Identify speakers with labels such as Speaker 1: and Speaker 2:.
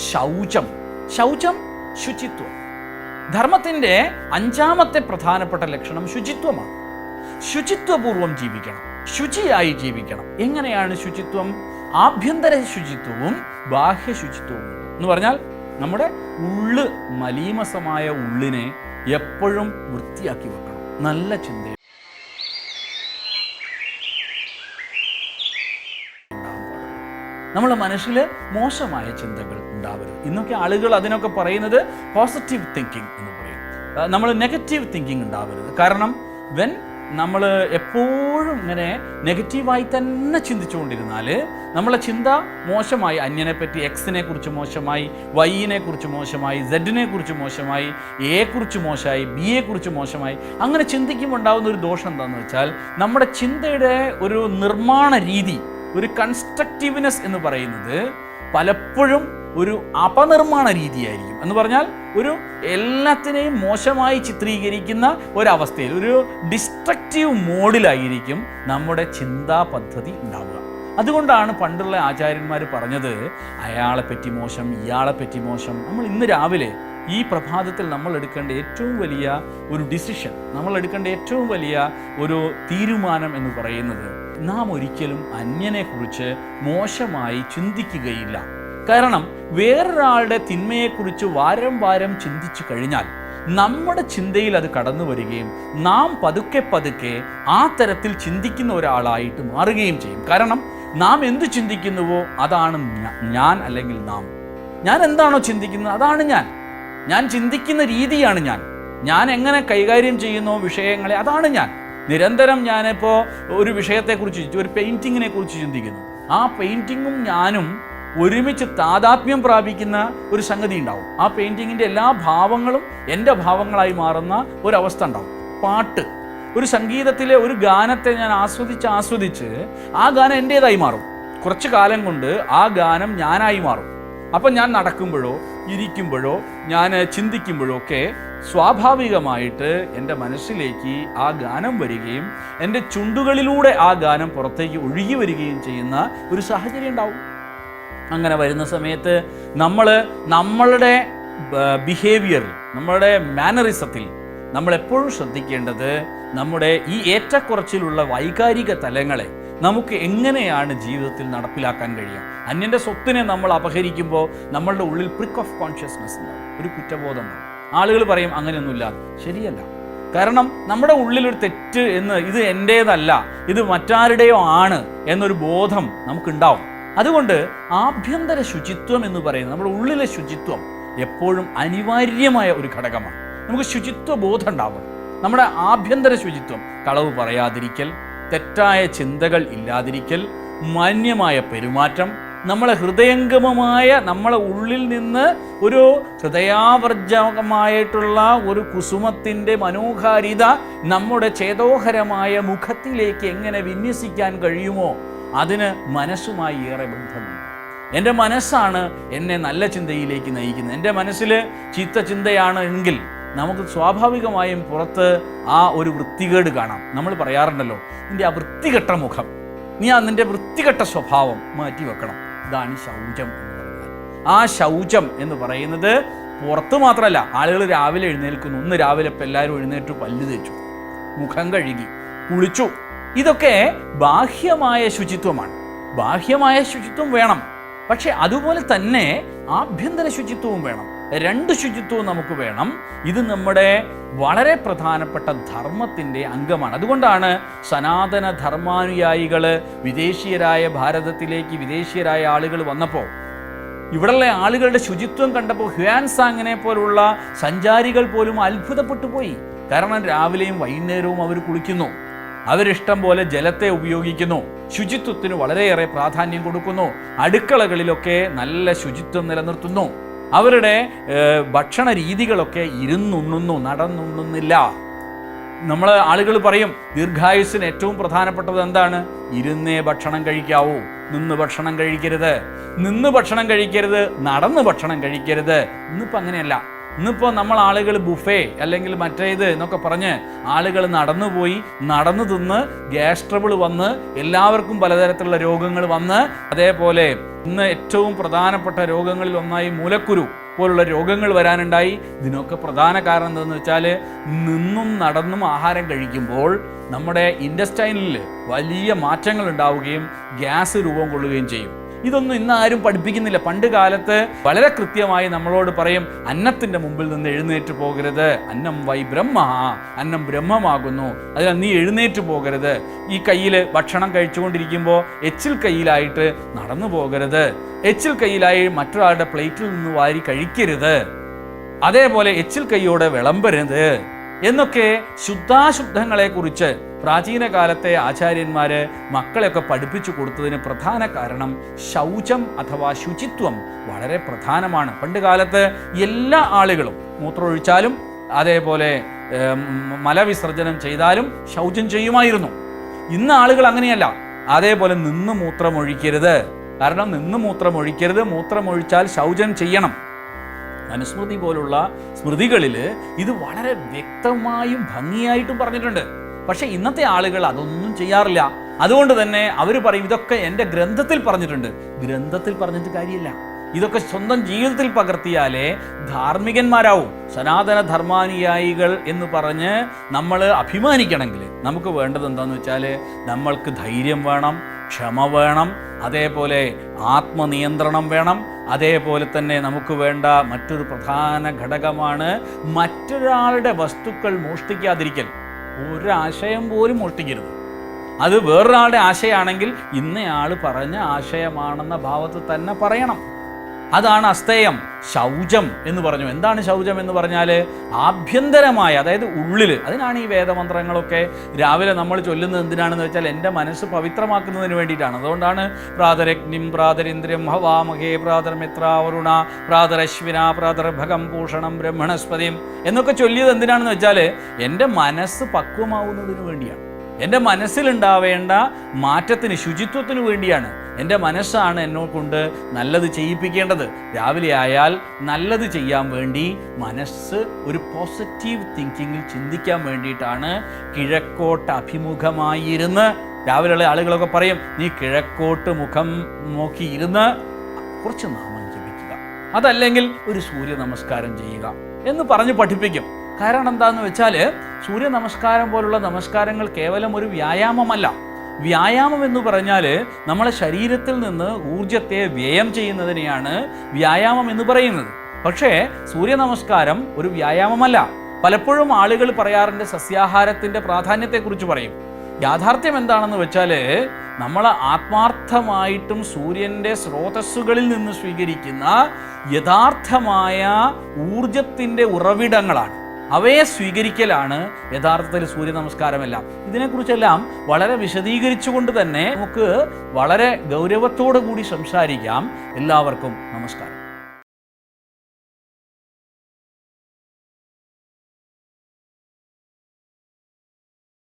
Speaker 1: ശൗചം. ശൗചം ശുചിത്വം. ധർമ്മത്തിന്റെ അഞ്ചാമത്തെ പ്രധാനപ്പെട്ട ലക്ഷണം ശുചിത്വമാണ്. ശുചിത്വപൂർവം ജീവിക്കണം. ശുചിയായി ജീവിക്കണം. എങ്ങനെയാണ് ശുചിത്വം? ആഭ്യന്തര ശുചിത്വവും ബാഹ്യ ശുചിത്വവും. എന്ന് പറഞ്ഞാൽ നമ്മുടെ ഉള്ള് മലീമസമായ ഉള്ളിനെ എപ്പോഴും വൃത്തിയാക്കി വെക്കണം. നല്ല ചിന്ത നമ്മുടെ മനസ്സിൽ മോശമായ ചിന്തകൾ ഉണ്ടാവരുത്. ഇന്നൊക്കെ ആളുകൾ അതിനൊക്കെ പറയുന്നത് പോസിറ്റീവ് തിങ്കിങ് എന്ന് പറയും. നമ്മൾ നെഗറ്റീവ് തിങ്കിങ് ഉണ്ടാവരുത്. കാരണം വെൻ നമ്മൾ എപ്പോഴും ഇങ്ങനെ നെഗറ്റീവായി തന്നെ ചിന്തിച്ചുകൊണ്ടിരുന്നാൽ നമ്മളെ ചിന്ത മോശമായി അന്യനെ പറ്റി എക്സിനെ കുറിച്ച് മോശമായി വൈയിനെ കുറിച്ച് മോശമായി സെഡിനെ കുറിച്ച് മോശമായി എയെ കുറിച്ച് മോശമായി ബിയെ കുറിച്ച് മോശമായി അങ്ങനെ ചിന്തിക്കുമ്പോൾ ഉണ്ടാകുന്ന ഒരു ദോഷം എന്താണെന്ന് വെച്ചാൽ നമ്മുടെ ചിന്തയുടെ ഒരു നിർമ്മാണ രീതി ഒരു കൺസ്ട്രക്റ്റീവ്നെസ് എന്ന് പറയുന്നത് പലപ്പോഴും ഒരു അപനിർമ്മാണ രീതിയായിരിക്കും. എന്ന് പറഞ്ഞാൽ ഒരു എല്ലാത്തിനെയും മോശമായി ചിത്രീകരിക്കുന്ന ഒരവസ്ഥയിൽ ഒരു ഡിസ്ട്രക്റ്റീവ് മോഡിലായിരിക്കും നമ്മുടെ ചിന്താ പദ്ധതി ഉണ്ടാവുക. അതുകൊണ്ടാണ് പണ്ടുള്ള ആചാര്യന്മാർ പറഞ്ഞത് അയാളെ പറ്റി മോശം ഇയാളെ പറ്റി മോശം. നമ്മൾ ഇന്ന് രാവിലെ ഈ പ്രഭാതത്തിൽ നമ്മൾ എടുക്കേണ്ട ഏറ്റവും വലിയ ഒരു ഡിസിഷൻ നമ്മൾ എടുക്കേണ്ട ഏറ്റവും വലിയ ഒരു തീരുമാനം എന്ന് പറയുന്നത് നാം ഒരിക്കലും അന്യനെക്കുറിച്ച് മോശമായി ചിന്തിക്കുകയില്ല. കാരണം വേറൊരാളുടെ തിന്മയെക്കുറിച്ച് വാരം വാരം ചിന്തിച്ചു കഴിഞ്ഞാൽ നമ്മുടെ ചിന്തയിൽ അത് കടന്നു വരികയും നാം പതുക്കെ പതുക്കെ ആ തരത്തിൽ ചിന്തിക്കുന്ന ഒരാളായിട്ട് മാറുകയും ചെയ്യും. കാരണം നാം എന്ത് ചിന്തിക്കുന്നുവോ അതാണ് ഞാൻ അല്ലെങ്കിൽ നാം. ഞാൻ എന്താണോ ചിന്തിക്കുന്നത് അതാണ് ഞാൻ. ഞാൻ ചിന്തിക്കുന്ന രീതിയാണ് ഞാൻ. ഞാൻ എങ്ങനെ കൈകാര്യം ചെയ്യുന്നു വിഷയങ്ങളെ അതാണ് ഞാൻ. നിരന്തരം ഞാനിപ്പോൾ ഒരു വിഷയത്തെക്കുറിച്ച് ഒരു പെയിന്റിങ്ങിനെ കുറിച്ച് ചിന്തിക്കുന്നു. ആ പെയിന്റിങ്ങും ഞാനും ഒരുമിച്ച് താതാത്മ്യം പ്രാപിക്കുന്ന ഒരു സംഗതി ഉണ്ടാവും. ആ പെയിന്റിങ്ങിന്റെ എല്ലാ ഭാവങ്ങളും എന്റെ ഭാവങ്ങളായി മാറുന്ന ഒരവസ്ഥ ഉണ്ടാവും. പാട്ട്. ഒരു സംഗീതത്തിലെ ഒരു ഗാനത്തെ ഞാൻ ആസ്വദിച്ച് ആസ്വദിച്ച് ആ ഗാനം എന്റേതായി മാറും. കുറച്ച് കാലം കൊണ്ട് ആ ഗാനം ഞാനായി മാറും. അപ്പം ഞാൻ നടക്കുമ്പോഴോ ഇരിക്കുമ്പോഴോ ഞാൻ ചിന്തിക്കുമ്പോഴോ ഒക്കെ സ്വാഭാവികമായിട്ട് എന്റെ മനസ്സിലേക്ക് ആ ഗാനം വരികയും എന്റെ ചുണ്ടുകളിലൂടെ ആ ഗാനം പുറത്തേക്ക് ഒഴുകി വരികയും ചെയ്യുന്ന ഒരു സാഹചര്യം ഉണ്ടാവും. അങ്ങനെ വരുന്ന സമയത്ത് നമ്മൾ നമ്മളുടെ ബിഹേവിയറിൽ നമ്മളുടെ മാനറിസത്തിൽ നമ്മളെപ്പോഴും ശ്രദ്ധിക്കേണ്ടത് നമ്മുടെ ഈ ഏറ്റക്കുറച്ചിലുള്ള വൈകാരിക തലങ്ങളെ നമുക്ക് എങ്ങനെയാണ് ജീവിതത്തിൽ നടപ്പിലാക്കാൻ കഴിയുക? അന്യന്റെ സ്വത്തിനെ നമ്മൾ അപഹരിക്കുമ്പോൾ നമ്മളുടെ ഉള്ളിൽ പ്രിക്ക് ഓഫ് കോൺഷ്യസ്നെസ് ഉണ്ടാവും ഒരു കുറ്റബോധം ആളുകൾ പറയും അങ്ങനെയൊന്നുമില്ല. ശരിയല്ല. കാരണം നമ്മുടെ ഉള്ളിലൊരു തെറ്റ് എന്ന് ഇത് എന്റേതല്ല ഇത് മറ്റാരുടെയോ ആണ് എന്നൊരു ബോധം നമുക്കുണ്ടാവും. അതുകൊണ്ട് ആഭ്യന്തര ശുചിത്വം എന്ന് പറയുന്നത് നമ്മുടെ ഉള്ളിലെ ശുചിത്വം എപ്പോഴും അനിവാര്യമായ ഒരു ഘടകമാണ്. നമുക്ക് ശുചിത്വ ബോധം ഉണ്ടാവണം. നമ്മുടെ ആഭ്യന്തര ശുചിത്വം കളവ് പറയാതിരിക്കൽ തെറ്റായ ചിന്തകൾ ഇല്ലാതിരിക്കൽ മാന്യമായ പെരുമാറ്റം നമ്മളെ ഹൃദയംഗമമായ നമ്മളെ ഉള്ളിൽ നിന്ന് ഒരു ഹൃദയാവർജകമായിട്ടുള്ള ഒരു കുസുമത്തിന്റെ മനോഹാരിത നമ്മുടെ ചേതോഹരമായ മുഖത്തിലേക്ക് എങ്ങനെ വിന്യസിക്കാൻ കഴിയുമോ അതിന് മനസ്സുമായി ഏറെ ബന്ധമുണ്ട്. എന്റെ മനസ്സാണ് എന്നെ നല്ല ചിന്തയിലേക്ക് നയിക്കുന്നത്. എന്റെ മനസ്സിൽ ചീത്ത ചിന്തയാണ് എങ്കിൽ നമുക്ക് സ്വാഭാവികമായും പുറത്ത് ആ ഒരു വൃത്തികേട് കാണാം. നമ്മൾ പറയാറുണ്ടല്ലോ നിന്റെ ആ വൃത്തികെട്ട മുഖം നീ ആ നിന്റെ വൃത്തികെട്ട സ്വഭാവം മാറ്റി വെക്കണം. ഇതാണ് ശൗചം എന്ന് പറഞ്ഞാൽ. ആ ശൗചം എന്ന് പറയുന്നത് പുറത്ത് മാത്രമല്ല ആളുകൾ രാവിലെ എഴുന്നേൽക്കുന്നു. ഒന്ന് രാവിലെ ഇപ്പം എല്ലാവരും എഴുന്നേറ്റു പല്ലു തേച്ചു മുഖം കഴുകി കുളിച്ചു. ഇതൊക്കെ ബാഹ്യമായ ശുചിത്വമാണ്. ബാഹ്യമായ ശുചിത്വം വേണം. പക്ഷെ അതുപോലെ തന്നെ ആഭ്യന്തര ശുചിത്വവും വേണം. രണ്ട് ശുചിത്വവും നമുക്ക് വേണം. ഇത് നമ്മുടെ വളരെ പ്രധാനപ്പെട്ട ധർമ്മത്തിന്റെ അംഗമാണ്. അതുകൊണ്ടാണ് സനാതന ധർമാനുയായികൾ വിദേശീയരായ ഭാരതത്തിലേക്ക് വിദേശീയരായ ആളുകൾ വന്നപ്പോൾ ഇവിടെയുള്ള ആളുകളുടെ ശുചിത്വം കണ്ടപ്പോൾ ഹ്യാൻസാങ്ങിനെ പോലുള്ള സഞ്ചാരികൾ പോലും അത്ഭുതപ്പെട്ടു പോയി. കാരണം രാവിലെയും വൈകുന്നേരവും അവർ കുളിക്കുന്നു. അവരിഷ്ടം പോലെ ജലത്തെ ഉപയോഗിക്കുന്നു. ശുചിത്വത്തിന് വളരെയേറെ പ്രാധാന്യം കൊടുക്കുന്നു. അടുക്കളകളിലൊക്കെ നല്ല ശുചിത്വം നിലനിർത്തുന്നു. അവരുടെ ഭക്ഷണ രീതികളൊക്കെ ഇരുന്നുണ്ണുന്നു നടന്നുണ്ണുന്നില്ല. നമ്മൾ ആളുകൾ പറയും ദീർഘായുസ്സിന് ഏറ്റവും പ്രധാനപ്പെട്ടത് എന്താണ്? ഇരുന്നേ ഭക്ഷണം കഴിക്കാവൂ നിന്ന് ഭക്ഷണം കഴിക്കരുത്. നിന്ന് ഭക്ഷണം കഴിക്കരുത് നടന്ന് ഭക്ഷണം കഴിക്കരുത്. ഇന്നിപ്പോൾ അങ്ങനെയല്ല. ഇന്നിപ്പോൾ നമ്മൾ ആളുകൾ ബുഫേ അല്ലെങ്കിൽ മറ്റേത് എന്നൊക്കെ പറഞ്ഞ് ആളുകൾ നടന്നുപോയി നടന്നു തിന്ന് ഗ്യാസ് ട്രബിൾ വന്ന് എല്ലാവർക്കും പലതരത്തിലുള്ള രോഗങ്ങൾ വന്ന് അതേപോലെ ഇന്ന് ഏറ്റവും പ്രധാനപ്പെട്ട രോഗങ്ങളിൽ ഒന്നായി മൂലക്കുരു പോലുള്ള രോഗങ്ങൾ വരാനുണ്ടായി. ഇതിനൊക്കെ പ്രധാന കാരണം എന്താണെന്ന് വെച്ചാൽ നിന്നും നടന്നും ആഹാരം കഴിക്കുമ്പോൾ നമ്മുടെ ഇൻഡസ്റ്റൈനിൽ വലിയ മാറ്റങ്ങൾ ഉണ്ടാവുകയും ഗ്യാസ് രൂപം കൊള്ളുകയും ചെയ്യും. ഇതൊന്നും ഇന്ന് ആരും പഠിപ്പിക്കുന്നില്ല. പണ്ട് കാലത്ത് വളരെ കൃത്യമായി നമ്മളോട് പറയും അന്നത്തിന്റെ മുമ്പിൽ നിന്ന് എഴുന്നേറ്റ് പോകരുത്. അന്നം വൈ ബ്രഹ്മ അന്നം ബ്രഹ്മമാകുന്നു. അതിനാൽ നീ എഴുന്നേറ്റ് പോകരുത്. ഈ കയ്യിൽ ഭക്ഷണം കഴിച്ചുകൊണ്ടിരിക്കുമ്പോൾ എച്ചിൽ കയ്യിലായിട്ട് നടന്നു പോകരുത്. എച്ചിൽ കയ്യിലായി മറ്റൊരാളുടെ പ്ലേറ്റിൽ നിന്ന് വാരി കഴിക്കരുത്. അതേപോലെ എച്ചിൽ കൈയോടെ വിളമ്പരുത്. എന്നൊക്കെ ശുദ്ധാശുദ്ധങ്ങളെ കുറിച്ച് പ്രാചീന കാലത്തെ ആചാര്യന്മാര് മക്കളെയൊക്കെ പഠിപ്പിച്ചു കൊടുത്തതിന് പ്രധാന കാരണം ശൗചം അഥവാ ശുചിത്വം വളരെ പ്രധാനമാണ്. പണ്ട് കാലത്ത് എല്ലാ ആളുകളും മൂത്രമൊഴിച്ചാലും അതേപോലെ മലവിസർജനം ചെയ്താലും ശൗചം ചെയ്യുമായിരുന്നു. ഇന്ന് ആളുകൾ അങ്ങനെയല്ല. അതേപോലെ നിന്ന് മൂത്രമൊഴിക്കരുത്. കാരണം നിന്ന് മൂത്രമൊഴിക്കരുത്. മൂത്രമൊഴിച്ചാൽ ശൗചം ചെയ്യണം. മനുസ്മൃതി പോലുള്ള സ്മൃതികളിൽ ഇത് വളരെ വ്യക്തമായും ഭംഗിയായിട്ടും പറഞ്ഞിട്ടുണ്ട്. പക്ഷെ ഇന്നത്തെ ആളുകൾ അതൊന്നും ചെയ്യാറില്ല. അതുകൊണ്ട് തന്നെ അവർ പറയും ഇതൊക്കെ എന്റെ ഗ്രന്ഥത്തിൽ പറഞ്ഞിട്ടുണ്ട്. ഗ്രന്ഥത്തിൽ പറഞ്ഞിട്ട് കാര്യമില്ല. ഇതൊക്കെ സ്വന്തം ജീവിതത്തിൽ പകർത്തിയാലേ ധാർമ്മികന്മാരാവും. സനാതന ധർമാനുയായികൾ എന്ന് പറഞ്ഞ് നമ്മൾ അഭിമാനിക്കണമെങ്കിൽ നമുക്ക് വേണ്ടത് എന്താണെന്ന് വെച്ചാൽ നമ്മൾക്ക് ധൈര്യം വേണം. ക്ഷമ വേണം അതേപോലെ ആത്മനിയന്ത്രണം വേണം അതേപോലെ തന്നെ നമുക്ക് വേണ്ട മറ്റൊരു പ്രധാന ഘടകമാണ് മറ്റൊരാളുടെ വസ്തുക്കൾ മോഷ്ടിക്കാതിരിക്കൽ. ഒരാശയം പോലും മോഷ്ടിക്കരുത്. അത് വേറൊരാളുടെ ആശയമാണെങ്കിൽ ഇന്നയാൾ പറഞ്ഞ ആശയമാണെന്ന ഭാവത്തിൽ തന്നെ പറയണം. അതാണ് അസ്തേയം. ശൗചം എന്ന് പറഞ്ഞു. എന്താണ് ശൗചം എന്ന് പറഞ്ഞാൽ ആഭ്യന്തരമായ അതായത് ഉള്ളിൽ അതിനാണ് ഈ വേദമന്ത്രങ്ങളൊക്കെ രാവിലെ നമ്മൾ ചൊല്ലുന്നത് എന്തിനാണെന്ന് വെച്ചാൽ എന്റെ മനസ്സ് പവിത്രമാക്കുന്നതിന് വേണ്ടിയിട്ടാണ്. അതുകൊണ്ടാണ് പ്രാതരഗ്നിം പ്രാതരിന്ദ്രം ഹവാമഹേ പ്രാതർമിത്രാവരുണ പ്രാതരശ്വിന പ്രാതർഭകം ഭൂഷണം ബ്രഹ്മണസ്പതിയും എന്നൊക്കെ ചൊല്ലിയത് എന്തിനാണെന്ന് വെച്ചാൽ എന്റെ മനസ്സ് പക്വമാവുന്നതിന് വേണ്ടിയാണ്. എന്റെ മനസ്സിലുണ്ടാവേണ്ട മാറ്റത്തിന് ശുചിത്വത്തിന് വേണ്ടിയാണ്. എന്റെ മനസ്സാണ് എന്നോട് കൊണ്ട് നല്ലത് ചെയ്യിപ്പിക്കേണ്ടത്. രാവിലെ ആയാൽ നല്ലത് ചെയ്യാൻ വേണ്ടി മനസ്സ് ഒരു പോസിറ്റീവ് തിങ്കിങ്ങിൽ ചിന്തിക്കാൻ വേണ്ടിയിട്ടാണ് കിഴക്കോട്ട് അഭിമുഖമായിരുന്ന്. രാവിലെയുള്ള ആളുകളൊക്കെ പറയും നീ കിഴക്കോട്ട് മുഖം നോക്കിയിരുന്ന് കുറച്ച് നാമം ജപിക്കുക. അതല്ലെങ്കിൽ ഒരു സൂര്യ നമസ്കാരം ചെയ്യുക. എന്ന് പറഞ്ഞ് പഠിപ്പിക്കും. കാരണം എന്താണെന്ന് വെച്ചാൽ സൂര്യ നമസ്കാരം പോലുള്ള നമസ്കാരങ്ങൾ കേവലം ഒരു വ്യായാമമല്ല. വ്യായാമം എന്ന് പറഞ്ഞാൽ നമ്മളെ ശരീരത്തിൽ നിന്ന് ഊർജത്തെ വ്യയം ചെയ്യുന്നതിനെയാണ് വ്യായാമം എന്ന് പറയുന്നത്. പക്ഷേ സൂര്യ നമസ്കാരം ഒരു വ്യായാമമല്ല. പലപ്പോഴും ആളുകൾ പറയാറുണ്ട് സസ്യാഹാരത്തിന്റെ പ്രാധാന്യത്തെക്കുറിച്ച് പറയും. യാഥാർത്ഥ്യം എന്താണെന്ന് വെച്ചാൽ നമ്മൾ ആത്മാർത്ഥമായിട്ടും സൂര്യന്റെ സ്രോതസ്സുകളിൽ നിന്ന് സ്വീകരിക്കുന്ന യഥാർത്ഥമായ ഊർജത്തിന്റെ ഉറവിടങ്ങളാണ്. അവയെ സ്വീകരിക്കലാണ് യഥാർത്ഥത്തിൽ സൂര്യ നമസ്കാരമെല്ലാം ഇതിനെക്കുറിച്ചെല്ലാം വളരെ വിശദീകരിച്ചുകൊണ്ട് തന്നെ നമുക്ക് വളരെ ഗൗരവത്തോടു കൂടി സംസാരിക്കാം. എല്ലാവർക്കും നമസ്കാരം.